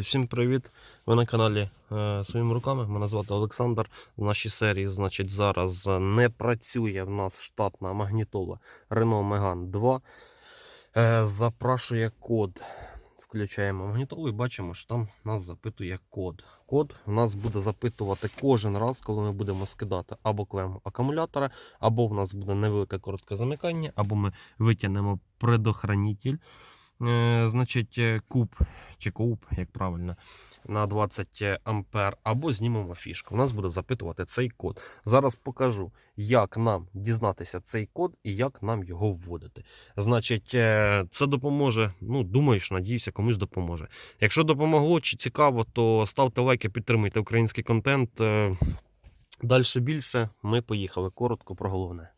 Друзі, всім привіт! Ви на каналі е, своїми руками. Мене звати Олександр. В нашій серії, значить, зараз не працює в нас штатна магнітола Renault Megane 2. Е, запрашує код. Включаємо магнітолу і бачимо, що там нас запитує код. Код в нас буде запитувати кожен раз, коли ми будемо скидати або клему акумулятора, або в нас буде невелике коротке замикання, або ми витягнемо предохранитель. Е, значить, е, куб чи куб, як правильно, на 20 ампер, або знімемо фішку. У нас буде запитувати цей код. Зараз покажу, як нам дізнатися цей код і як нам його вводити. Значить, е, це допоможе. Ну, думаю, що надіюся, комусь допоможе. Якщо допомогло чи цікаво, то ставте лайки, підтримуйте український контент. Далі більше. Ми поїхали. Коротко про головне.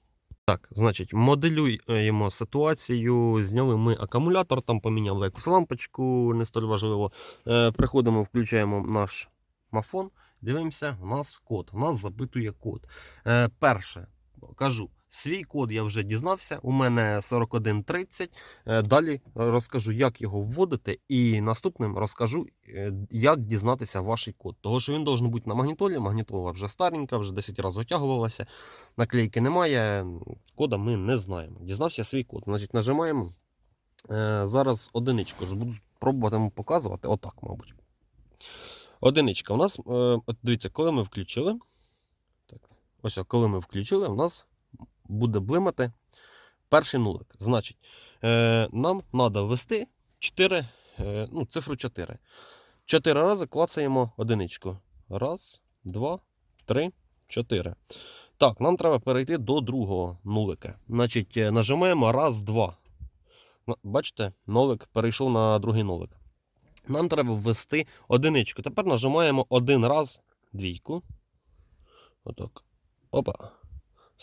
Так, значить, моделюємо ситуацію. Зняли ми акумулятор, там поміняли якусь лампочку, не столь важливо. Е, приходимо, включаємо наш мафон, дивимося, у нас код. У нас запитує код. Е, перше, кажу, свій код я вже дізнався. У мене 4130. Е, далі розкажу, як його вводити, і наступним розкажу, е, як дізнатися ваш код. Того, що він должен бути на магнітолі. Магнітола вже старенька, вже 10 разів витягувалася. Наклейки немає, кода ми не знаємо. Дізнався свій код. Значить, нажимаємо. Е, зараз одиничку буду пробувати показувати. Отак, мабуть. Одиничка. У нас, дивіться, коли ми включили. Ось, коли ми включили, у нас буде блимати перший нулик. Значить, е, нам треба ввести 4, е, ну, цифру 4. 4 рази клацаємо одиничку. Раз, два, три, чотири. Так, нам треба перейти до другого нулика. Значить, е, нажимаємо раз, два. Бачите, нолик перейшов на другий нолик. Нам треба ввести одиничку. Тепер нажимаємо один раз двійку. Отак. Опа.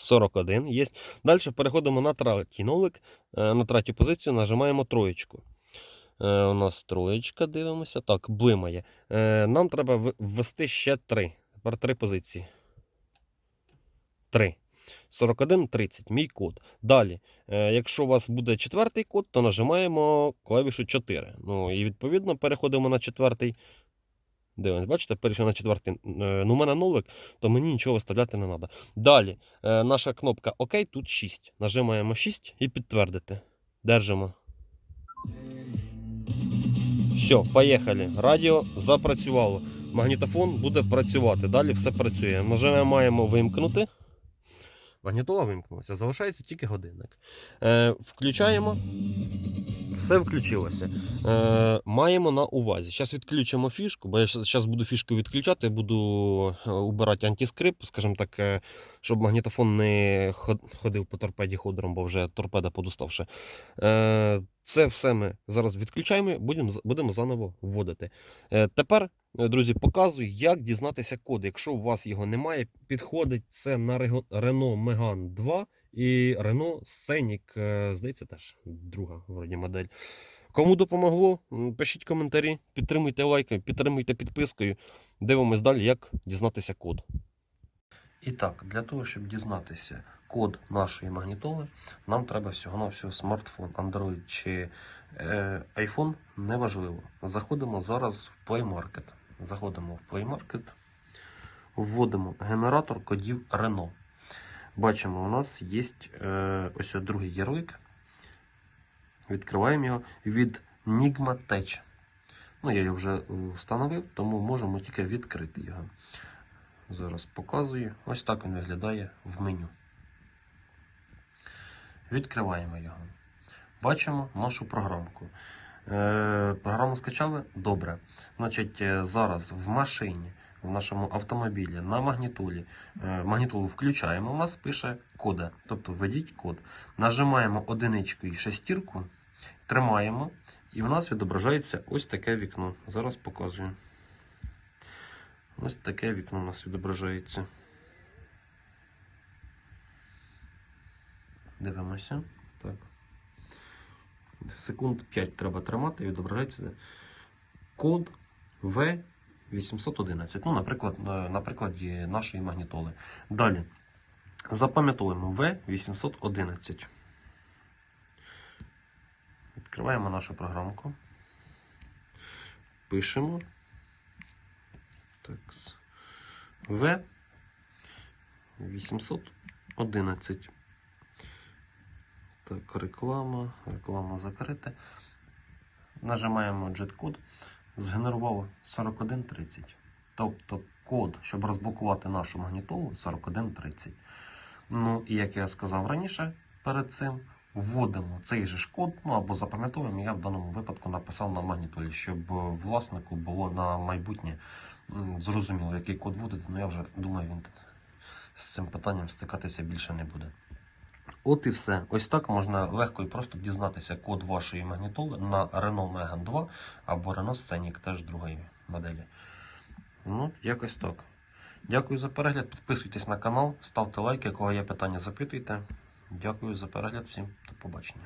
41 є. Далі переходимо на третій нолик. Е, На третю позицію нажимаємо троєчку. Е, У нас троєчка, дивимося. Так, блимає. Е, Нам треба ввести ще три. Тепер три позиції. 3. 41, 30. Мій код. Далі, якщо у вас буде четвертий код, то нажимаємо клавішу 4. Ну і відповідно переходимо на четвертий. Дивимось, бачите, перейшов на четвертий. Е, Ну, мене нулик, то мені нічого виставляти не треба. Далі, е, наша кнопка ОК, тут 6. Нажимаємо 6 і підтвердити. Держимо. Все, поїхали. Радіо запрацювало. Магнітофон буде працювати. Далі все працює. Нажимаємо вимкнути. Магнітола вимкнулася, залишається тільки годинник. Е, включаємо. Все включилося. Е, маємо на увазі. Зараз відключимо фішку, бо я зараз буду фішку відключати, буду е, убирати антискрип, скажімо так, е, щоб магнітофон не ходив по торпеді ходором, бо вже торпеда подуставши. Е, це все ми зараз відключаємо, будемо, будемо заново вводити. Е, тепер, друзі, показую, як дізнатися код. Якщо у вас його немає, підходить це на Renault Megane 2 і Renault Scenic, е, здається, теж друга вроді модель. Кому допомогло, пишіть коментарі, підтримуйте лайками, підтримуйте підпискою. Дивимось далі, як дізнатися код. І так, для того, щоб дізнатися код нашої магнітоли, нам треба всього-навсього смартфон, Android чи е, iPhone, неважливо. Заходимо зараз в Play Market. Заходимо в Play Market, вводимо генератор кодів Renault. Бачимо, у нас є е, ось другий ярлик. Відкриваємо його від Nigma. Ну, я його вже е, встановив, тому можемо тільки відкрити його. Зараз показую. Ось так він виглядає в меню. Відкриваємо його. Бачимо нашу програмку. Е, програму скачали? Добре. Значить, е, зараз в машині, в нашому автомобілі на магнітолі. Е, магнітолу включаємо, у нас пише кода. Тобто введіть код. Нажимаємо одиничку і шестірку, тримаємо, і в нас відображається ось таке вікно. Зараз показую. Ось таке вікно у нас відображається. Дивимося. Секунд 5 треба тримати і відображається код В811. Ну, наприклад, на прикладі нашої магнітоли. Далі. Запам'ятовуємо В811. Відкриваємо нашу програмку. Пишемо. Так. В 811. Так, реклама, реклама закрита. Нажимаємо JET-код. Згенерувало 4130. Тобто код, щоб розблокувати нашу магнітолу 4130. Ну і як я сказав раніше, перед цим вводимо цей же ж код, ну або запам'ятовуємо, я в даному випадку написав на магнітолі, щоб е, власнику було на майбутнє зрозуміло, який код вводити. Ну я вже думаю, він з цим питанням стикатися більше не буде. От і все. Ось так можна легко і просто дізнатися код вашої магнітоли на Renault Megane 2 або Renault Scenic, теж другої моделі. Ну, якось так. Дякую за перегляд. Підписуйтесь на канал, ставте лайки, кого є питання, запитуйте. Дякую за перегляд. Всім до побачення.